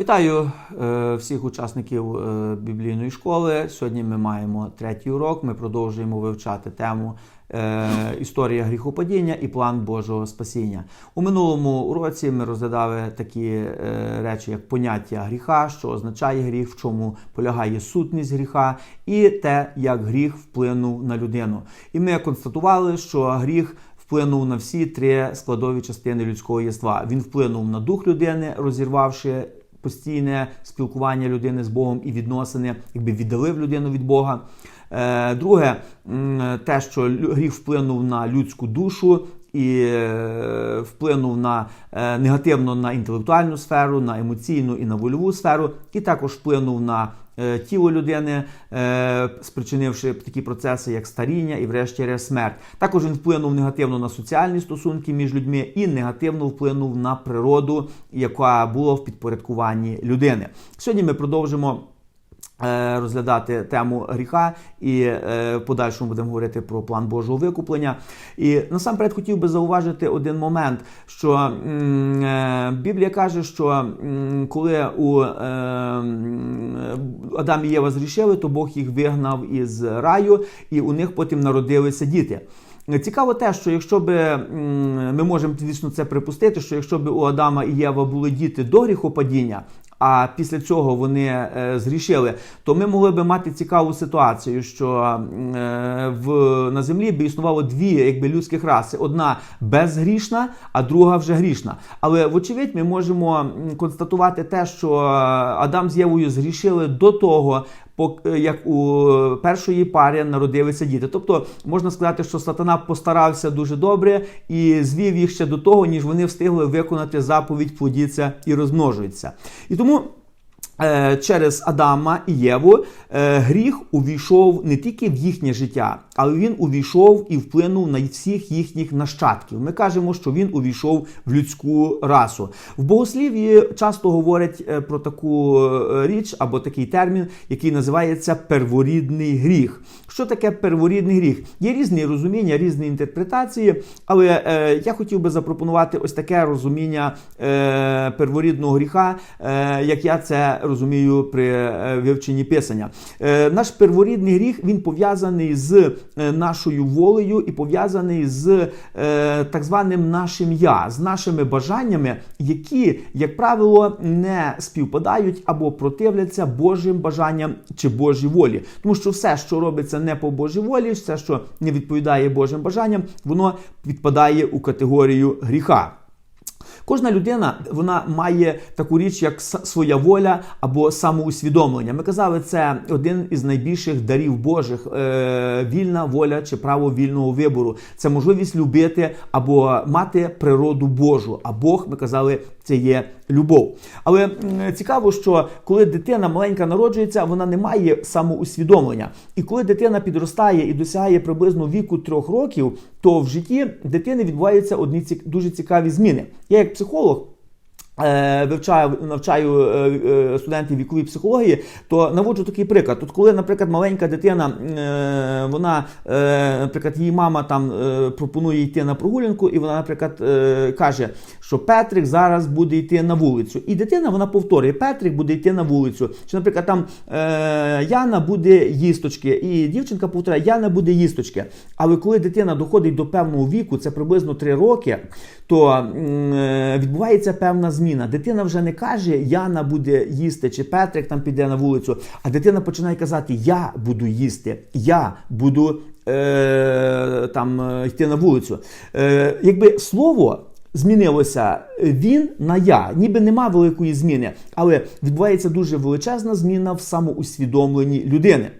Вітаю е, всіх учасників е, біблійної школи. Сьогодні ми маємо третій урок. Ми продовжуємо вивчати тему е, історія гріхопадіння і план Божого спасіння. У минулому уроці ми розглядали такі речі, як поняття гріха, що означає гріх, в чому полягає сутність гріха, і те, як гріх вплинув на людину. І ми констатували, що гріх вплинув на всі три складові частини людського єства. Він вплинув на дух людини, розірвавши постійне спілкування людини з Богом і відносини, якби віддалив людину від Бога. Е, Друге, те, що гріх вплинув на людську душу. І е, вплинув на е, негативно на інтелектуальну сферу, на емоційну і на вольову сферу, і також вплинув на тіло людини, е, спричинивши такі процеси, як старіння і, врешті-решт, смерть. Також він вплинув негативно на соціальні стосунки між людьми і негативно вплинув на природу, яка була в підпорядкуванні людини. Сьогодні ми продовжимо. Е, Розглядати тему гріха і е, подальшому будемо говорити про план Божого викуплення. І насамперед хотів би зауважити один момент, що е, Біблія каже, що м, коли у е, Адам і Єва зрішили, то Бог їх вигнав із раю, і у них потім народилися діти. Цікаво те, що якщо би ми можемо звісно це припустити, що якщо б у Адама і Єва були діти до гріхопадіння, а після цього вони е, зрішили, то ми могли би мати цікаву ситуацію, що е, в, на землі би існувало дві якби, людських раси: одна безгрішна, а друга вже грішна. Але вочевидь, ми можемо констатувати те, що Адам з Євою зрішили до того, як у першої парі народилися діти. Тобто можна сказати, що сатана постарався дуже добре і звів їх ще до того, ніж вони встигли виконати заповідь плодіться і розмножуються. І тому. Е, Через Адама і Єву е, гріх увійшов не тільки в їхнє життя, але він увійшов і вплинув на всіх їхніх нащадків. Ми кажемо, що він увійшов в людську расу. В богослів'ї часто говорять е, про таку річ або такий термін, який називається перворідний гріх. Що таке перворідний гріх? Є різні розуміння, різні інтерпретації, але я хотів би запропонувати ось таке розуміння перворідного гріха, як я це розумію при е, вивченні писання. Е, наш перворідний гріх він пов'язаний з е, нашою волею і пов'язаний з так званим нашим я, з нашими бажаннями, які, як правило, не співпадають або противляться Божим бажанням чи Божій волі. Тому що все, що робиться не по Божій волі, все, що не відповідає Божим бажанням, воно відпадає у категорію гріха. Кожна людина вона має таку річ, як своя воля або самоусвідомлення. Ми казали, це один із найбільших дарів Божих е, вільна воля чи право вільного вибору. Це можливість любити або мати природу Божу. А Бог, ми казали, це є любов. Але цікаво, що коли дитина маленька народжується, вона не має самоусвідомлення. І коли дитина підростає і досягає приблизно віку трьох років, то в житті дитини відбуваються одні дуже цікаві зміни. Я як психолог. Е, Вивчаю, навчаю е, е, студентів вікової психології, то наводжу такий приклад. Тут, коли, наприклад, маленька дитина, вона, наприклад, її мама там пропонує йти на прогулянку, і вона, наприклад, каже, що Петрик зараз буде йти на вулицю. І дитина вона повторює: Петрик буде йти на вулицю. Чи, наприклад, там Яна буде їсточки, і дівчинка повторяє, Яна буде їсточки. Але коли дитина доходить до певного віку, це приблизно 3 роки, то е, відбувається певна зміна. Дитина вже не каже, Яна буде їсти, чи Петрик там піде на вулицю, а дитина починає казати: Я буду їсти, я буду е, там е, йти на вулицю. Е, якби слово. Змінилося він на я, ніби нема великої зміни, але відбувається дуже величезна зміна в самоусвідомленні людини.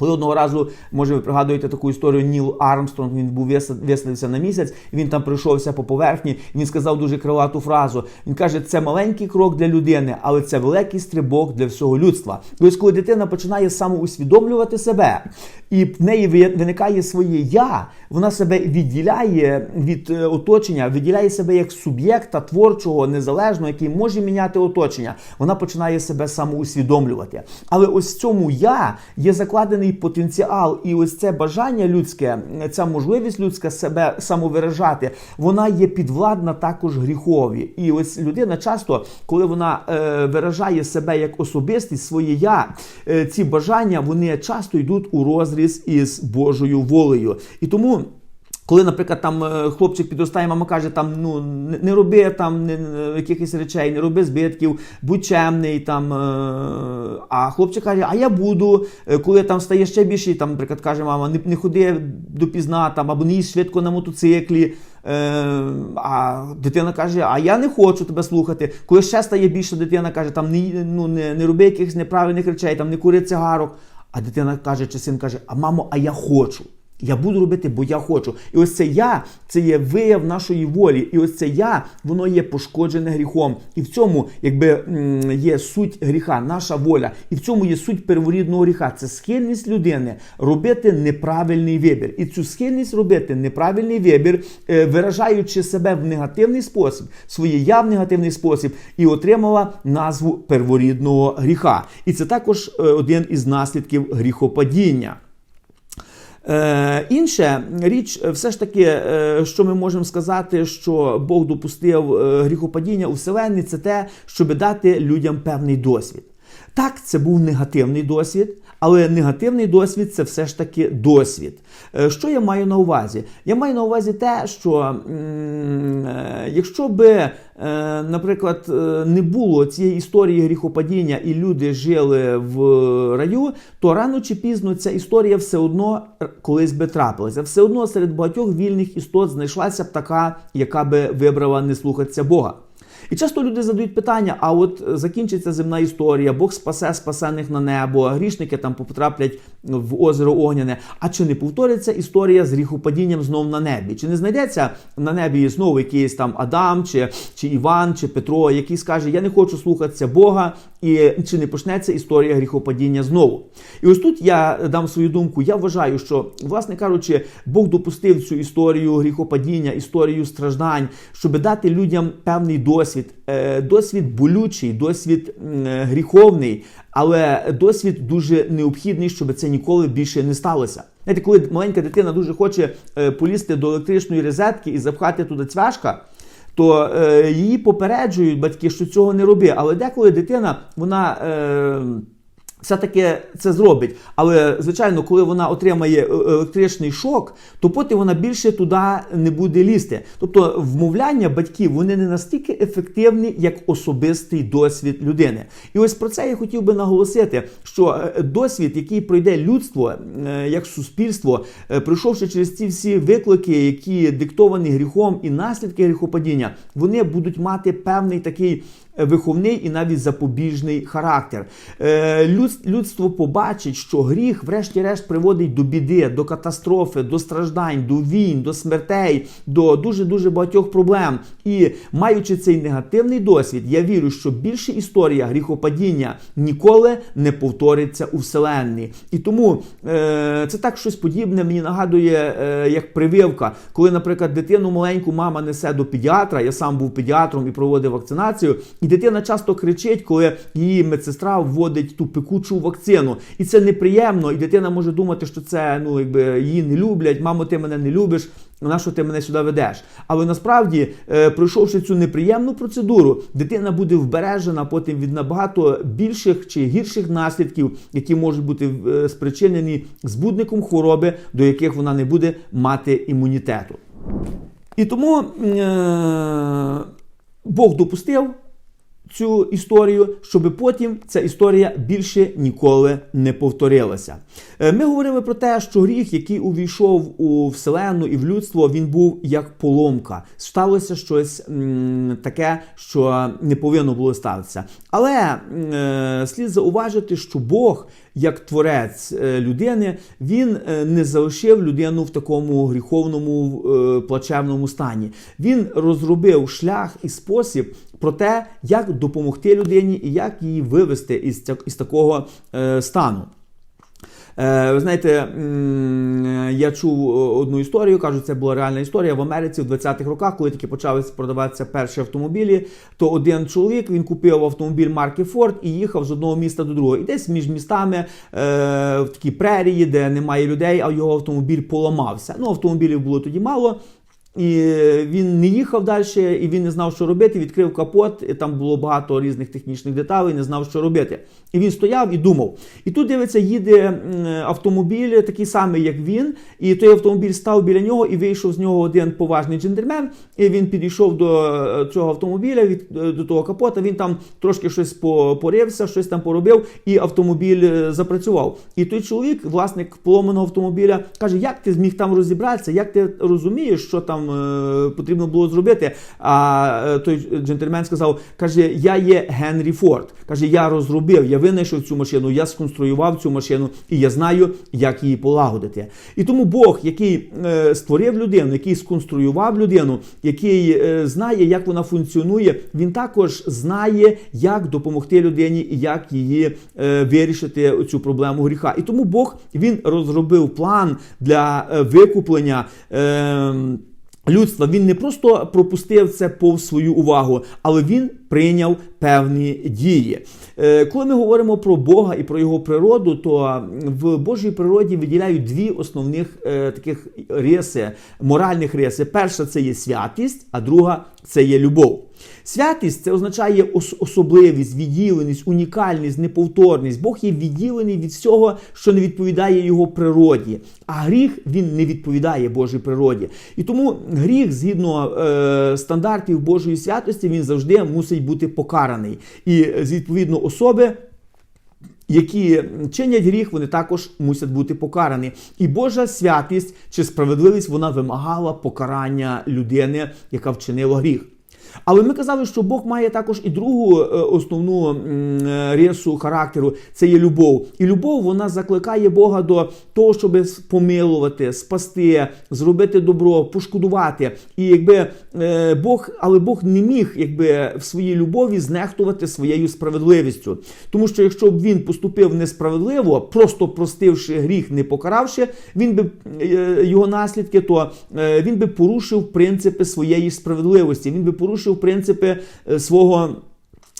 Коли одного разу, може, ви пригадуєте таку історію Ніл Армстронг, він був вис- на місяць, він там пройшовся по поверхні, він сказав дуже крилату фразу. Він каже, це маленький крок для людини, але це великий стрибок для всього людства. Ось коли дитина починає самоусвідомлювати себе, і в неї виникає своє я, вона себе відділяє від е, оточення, виділяє себе як суб'єкта творчого, незалежного, який може міняти оточення. Вона починає себе самоусвідомлювати. Але ось в цьому я є закладений гріховний потенціал, і ось це бажання людське, ця можливість людська себе самовиражати, вона є підвладна також гріхові. І ось людина часто, коли вона е, виражає себе як особистість, своє я, е, ці бажання вони часто йдуть у розріз із Божою волею. І тому. Коли, наприклад, там е, хлопчик підростає, мама каже, там ну не, роби там не, не- якихось речей, не роби збитків, будь чемний там. е, А хлопчик каже, а я буду, Е, коли там стає ще більше, там, наприклад, каже мама, не, не ходи допізна там або не їдь швидко на мотоциклі. Е, а дитина каже, а я не хочу тебе слухати. Коли ще стає більше, дитина каже, там не, ну, не, не роби якихось неправильних речей, там не кури цигарок. А дитина каже, чи син каже, а мамо, а я хочу. Я буду робити, бо я хочу. І ось це я це є вияв нашої волі. І ось це я, воно є пошкоджене гріхом. І в цьому, якби є суть гріха, наша воля. І в цьому є суть перворідного гріха. Це схильність людини робити неправильний вибір. І цю схильність робити неправильний вибір, е, виражаючи себе в негативний спосіб, своє я в негативний спосіб, і отримала назву перворідного гріха. І це також е, один із наслідків гріхопадіння. Е, інше річ, е, все ж таки, е, що ми можемо сказати, що Бог допустив е, гріхопадіння у вселенні, це те, щоб дати людям певний досвід. Так, це був негативний досвід, але негативний досвід це все ж таки досвід. Е, Що я маю на увазі? Я маю на увазі те, що е, якщо би, е, наприклад, не було цієї історії гріхопадіння і люди жили в раю, то рано чи пізно ця історія все одно колись би трапилася. Все одно серед багатьох вільних істот знайшлася б така, яка би вибрала не слухатися Бога. І часто люди задають питання: а от закінчиться земна історія, Бог спасе спасених на небо, а грішники там потраплять в озеро Огняне. А чи не повториться історія з гріхопадінням знов на небі? Чи не знайдеться на небі знову якийсь там Адам, чи, чи Іван, чи Петро, який скаже: Я не хочу слухатися Бога, і чи не почнеться історія гріхопадіння знову? І ось тут я дам свою думку. Я вважаю, що, власне кажучи, Бог допустив цю історію гріхопадіння, історію страждань, щоб дати людям певний досвід, е, досвід болючий, досвід гріховний, але досвід дуже необхідний, щоб це ніколи більше не сталося. Знаєте, коли маленька дитина дуже хоче е, полізти до електричної розетки і запхати туди цвяшка, то е, її попереджують батьки, що цього не роби. Але деколи дитина вона. Е, все-таки це зробить. Але, звичайно, коли вона отримає е, електричний шок, то потім вона більше туди не буде лізти. Тобто вмовляння батьків вони не настільки ефективні, як особистий досвід людини. І ось про це я хотів би наголосити, що е, досвід, який пройде людство е, як суспільство, пройшовши через ці всі виклики, які диктовані гріхом і наслідки гріхопадіння, вони будуть мати певний такий виховний і навіть запобіжний характер. Е, Людство побачить, що гріх, врешті-решт, приводить до біди, до катастрофи, до страждань, до війн, до смертей, до дуже дуже багатьох проблем. І маючи цей негативний досвід, я вірю, що більше історія гріхопадіння ніколи не повториться у вселенні. І тому е, це так щось подібне мені нагадує е, як прививка, коли, наприклад, дитину маленьку мама несе до педіатра. Я сам був педіатром і проводив вакцинацію. І дитина часто кричить, коли її медсестра вводить ту пекучу вакцину. І це неприємно, і дитина може думати, що це ну якби її не люблять, мамо, ти мене не любиш. На що ти мене сюди ведеш? Але насправді, е, пройшовши цю неприємну процедуру, дитина буде вбережена потім від набагато більших чи гірших наслідків, які можуть бути е, спричинені збудником хвороби, до яких вона не буде мати імунітету. І тому е- Бог допустив цю історію, щоб потім ця історія більше ніколи не повторилася. Е, Ми говорили про те, що гріх, який увійшов у вселенну і в людство, він був як поломка. Сталося щось м, таке, що не повинно було статися. Але е, слід зауважити, що Бог, як творець е, людини, він е, не залишив людину в такому гріховному е, плачевному стані. Він розробив шлях і спосіб про те, як допомогти людині і як її вивести із, із такого е, стану. Е, ви знаєте, я чув одну історію, кажуть, це була реальна історія в Америці в 20-х роках, коли тільки почали продаватися перші автомобілі, то один чоловік він купив автомобіль марки Ford і їхав з одного міста до другого. І десь між містами е, в такій прерії, де немає людей, а його автомобіль поламався. Ну, автомобілів було тоді мало. І він не їхав далі, і він не знав, що робити. Відкрив капот, і там було багато різних технічних деталей, не знав, що робити. І він стояв і думав. І тут дивиться, їде автомобіль, такий самий, як він. І той автомобіль став біля нього, і вийшов з нього один поважний джентльмен. І він підійшов до е, цього автомобіля, від е, до того капота. Він там трошки щось по- порився, щось там поробив, і автомобіль е, запрацював. І той чоловік, власник поломаного автомобіля, каже: Як ти зміг там розібратися? Як ти розумієш, що там потрібно було зробити? А е, той джентльмен сказав: каже: Я є Генрі Форд. Каже, я розробив, я винайшов цю машину, я сконструював цю машину, і я знаю, як її полагодити. І тому Бог, який е, створив людину, який сконструював людину, який е, знає, як вона функціонує, він також знає, як допомогти людині і як її е, вирішити цю проблему гріха. І тому Бог він розробив план для е, викуплення. Е, Людства він не просто пропустив це повз свою увагу, але він прийняв певні дії. Е, Коли ми говоримо про Бога і про його природу, то в Божій природі виділяють дві основних е, таких риси, моральних риси. Перша це є святість, а друга це є любов. Святість це означає ос- особливість, відділеність, унікальність, неповторність. Бог є відділений від всього, що не відповідає його природі. А гріх він не відповідає Божій природі. І тому гріх, згідно е, стандартів Божої святості, він завжди мусить бути покараний. І е, відповідно особи які чинять гріх, вони також мусять бути покарані. І Божа святість чи справедливість вона вимагала покарання людини, яка вчинила гріх. Але ми казали, що Бог має також і другу е, основну е, рису характеру це є любов. І любов вона закликає Бога до того, щоб помилувати, спасти, зробити добро, пошкодувати. І якби е, Бог, але Бог не міг якби в своїй любові знехтувати своєю справедливістю. Тому що якщо б він поступив несправедливо, просто простивши гріх, не покаравши, він би його наслідки, то він би порушив принципи своєї справедливості. Він би порушив принципи е, свого.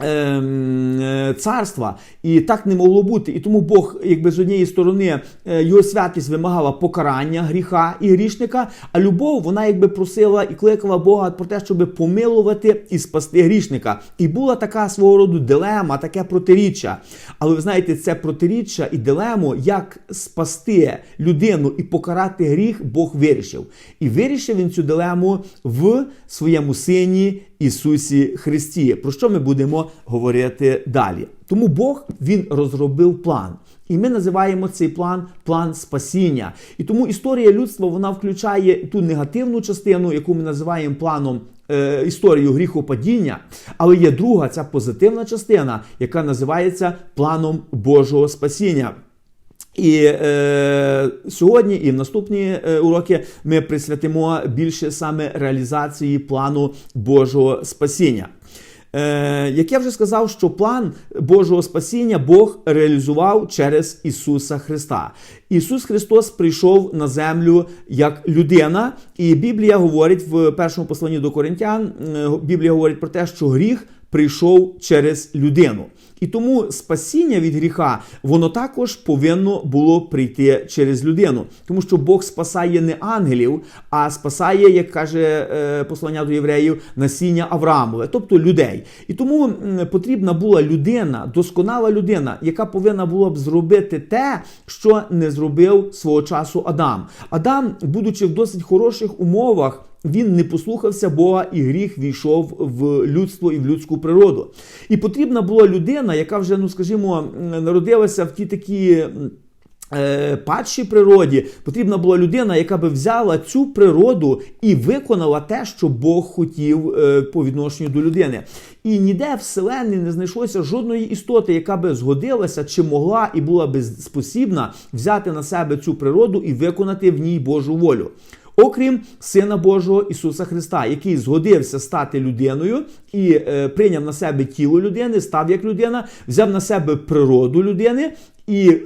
Ем, е, Царства і так не могло бути. І тому Бог, якби з однієї сторони, е, його святість вимагала покарання гріха і грішника, а любов вона якби просила і кликала Бога про те, щоб помилувати і спасти грішника. І була така свого роду дилема, таке протиріччя. Але ви знаєте, це протиріччя і дилему, як спасти людину і покарати гріх, Бог вирішив. І вирішив він цю дилему в своєму сині Ісусі Христі. Про що ми будемо говорити далі? Тому Бог він розробив план. І ми називаємо цей план план спасіння. І тому історія людства вона включає ту негативну частину, яку ми називаємо планом е, історію гріхопадіння. Але є друга, ця позитивна частина, яка називається планом Божого спасіння. І е, сьогодні і в наступні е, уроки ми присвятимо більше саме реалізації плану Божого спасіння. Е, як я вже сказав, що план Божого спасіння Бог реалізував через Ісуса Христа. Ісус Христос прийшов на землю як людина, і Біблія говорить в першому посланні до Коринтян, е, Біблія говорить про те, що гріх прийшов через людину. І тому спасіння від гріха, воно також повинно було прийти через людину. Тому що Бог спасає не ангелів, а спасає, як каже е, послання до євреїв, насіння Авраамове, тобто людей. І тому потрібна була людина, досконала людина, яка повинна була б зробити те, що не зробив свого часу Адам. Адам, будучи в досить хороших умовах, він не послухався Бога, і гріх війшов в людство і в людську природу. І потрібна була людина, яка вже, ну скажімо, народилася в ті такі. е, Падшій природі потрібна була людина, яка би взяла цю природу і виконала те, що Бог хотів е, по відношенню до людини. І ніде в вселенні не знайшлося жодної істоти, яка би згодилася чи могла і була би спосібна взяти на себе цю природу і виконати в ній Божу волю окрім Сина Божого Ісуса Христа, який згодився стати людиною і е, прийняв на себе тіло людини, став як людина, взяв на себе природу людини і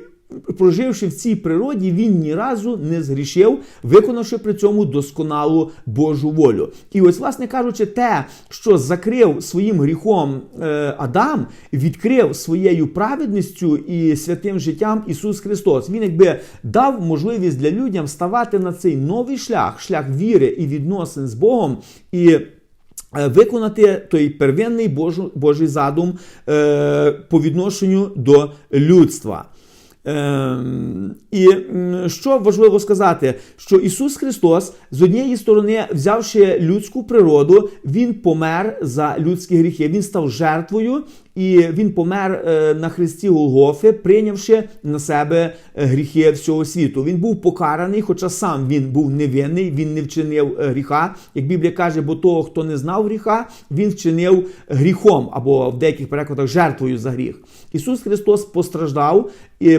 проживши в цій природі, він ні разу не згрішив, виконавши при цьому досконалу Божу волю. І ось, власне кажучи, те, що закрив своїм гріхом е, Адам, відкрив своєю праведністю і святим життям Ісус Христос. Він якби дав можливість для людям ставати на цей новий шлях, шлях віри і відносин з Богом. і е, Виконати той первинний Божий задум е, по відношенню до людства. Ем, і що важливо сказати, що Ісус Христос з однієї сторони, взявши людську природу, Він помер за людські гріхи. Він став жертвою і Він помер е, на хресті Голгофи, прийнявши на себе е, гріхи всього світу. Він був покараний, хоча сам він був невинний, він не вчинив е, гріха. Як Біблія каже, бо того, хто не знав гріха, він вчинив гріхом або в деяких перекладах жертвою за гріх. Ісус Христос постраждав,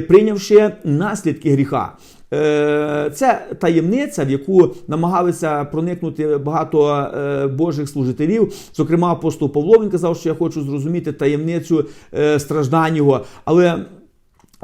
прийнявши наслідки гріха. Е, Це таємниця, в яку намагалися проникнути багато е, Божих служителів. Зокрема, апостол Павло він казав, що я хочу зрозуміти таємницю е, страждань його. Але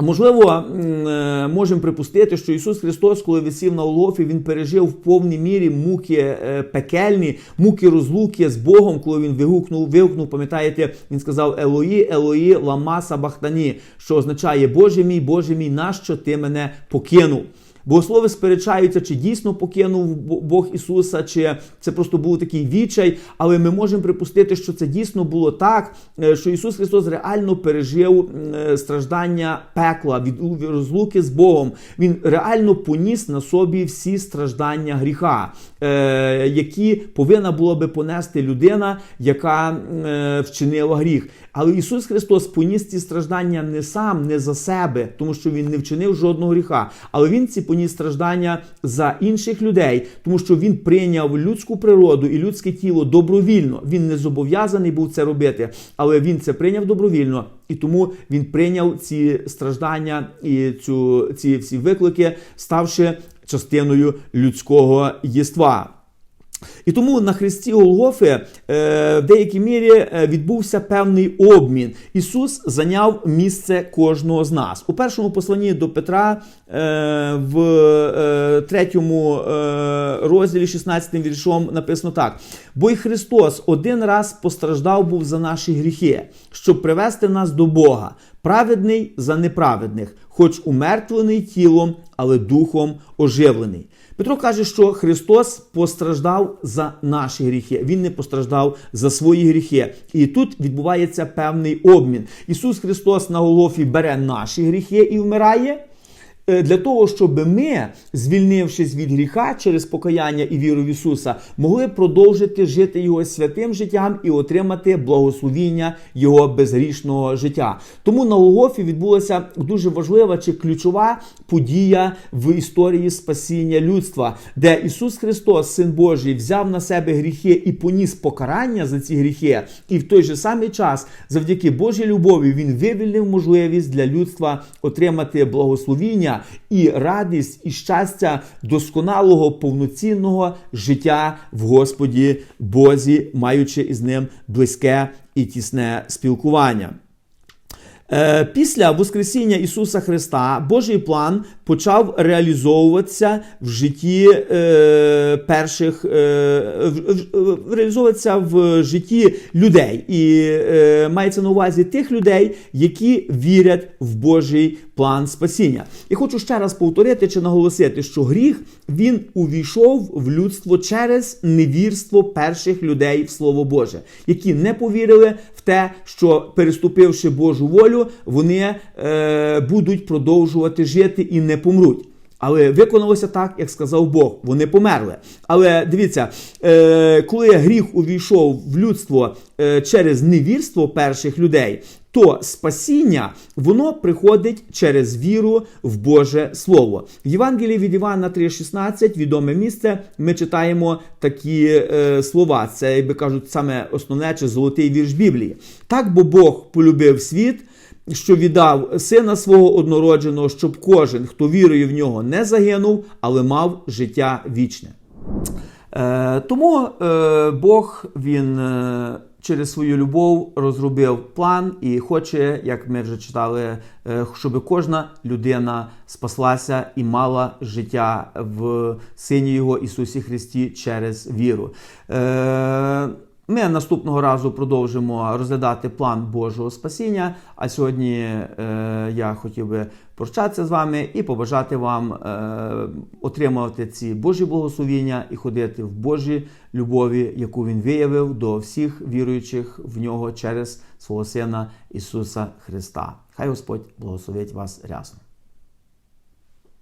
Можливо, е, можемо припустити, що Ісус Христос, коли висів на Олгофі, Він пережив в повній мірі муки е, пекельні, муки розлуки з Богом, коли він вигукнув, вигукнув, пам'ятаєте, він сказав Елої, Елої, лама сабахтані, що означає Боже мій, Боже мій, нащо ти мене покинув? Богослови сперечаються, чи дійсно покинув Бог Ісуса, чи це просто був такий відчай, але ми можемо припустити, що це дійсно було так, е, що Ісус Христос реально пережив е, страждання пекла від розлуки з Богом. Він реально поніс на собі всі страждання гріха, е, які повинна була би понести людина, яка вчинила гріх. Але Ісус Христос поніс ці страждання не сам, не за себе, тому що Він не вчинив жодного гріха. Але Він ці поніс страждання за інших людей, тому що Він прийняв людську природу і людське тіло добровільно. Він не зобов'язаний був це робити, але Він це прийняв добровільно. І тому він прийняв ці страждання і цю, ці всі виклики, ставши частиною людського єства. І тому на хресті Голгофи е, в деякій мірі е, відбувся певний обмін. Ісус зайняв місце кожного з нас. У першому посланні до Петра е, в третьому розділі, 16 віршом написано так: бо й Христос один раз постраждав був за наші гріхи, щоб привести нас до Бога, праведний за неправедних, хоч умертвлений тілом, але духом оживлений. Петро каже, що Христос постраждав за наші гріхи. Він не постраждав за свої гріхи. І тут відбувається певний обмін. Ісус Христос на Голофі бере наші гріхи і вмирає. Е, Для того, щоб ми, звільнившись від гріха через покаяння і віру в Ісуса, могли продовжити жити Його святим життям і отримати благословіння Його безгрішного життя. Тому на Голгофі відбулася дуже важлива чи ключова подія в історії спасіння людства, де Ісус Христос, Син Божий, взяв на себе гріхи і поніс покарання за ці гріхи, і в той же самий час, завдяки Божій любові, Він вивільнив можливість для людства отримати благословіння і радість, і щастя досконалого повноцінного життя в Господі Бозі, маючи із ним близьке і тісне спілкування. Е, Після Воскресіння Ісуса Христа Божий план почав реалізовуватися в житті е, перших е, реалізовуватися в житті людей, і е, мається на увазі тих людей, які вірять в Божий план спасіння. Я хочу ще раз повторити чи наголосити, що гріх він увійшов в людство через невірство перших людей в Слово Боже, які не повірили в те, що переступивши Божу волю, вони е, будуть продовжувати жити і не помруть. Але виконалося так, як сказав Бог. Вони померли. Але дивіться, е, коли гріх увійшов в людство е, через невірство перших людей, то спасіння воно приходить через віру в Боже Слово. В Євангелії від Івана 3,16, відоме місце, ми читаємо такі е, слова. Це, як би кажуть, саме основне чи золотий вірш Біблії. Так бо Бог полюбив світ що віддав сина свого однородженого, щоб кожен, хто вірує в нього, не загинув, але мав життя вічне. Е, тому е, Бог він е, через свою любов розробив план і хоче, як ми вже читали, е, щоб кожна людина спаслася і мала життя в Сині Його Ісусі Христі через віру. Е, Ми наступного разу продовжимо розглядати план Божого спасіння. А сьогодні е, я хотів би прощатися з вами і побажати вам е, отримувати ці Божі благословіння і ходити в Божій любові, яку він виявив до всіх віруючих в нього через свого Сина Ісуса Христа. Хай Господь благословить вас рясно.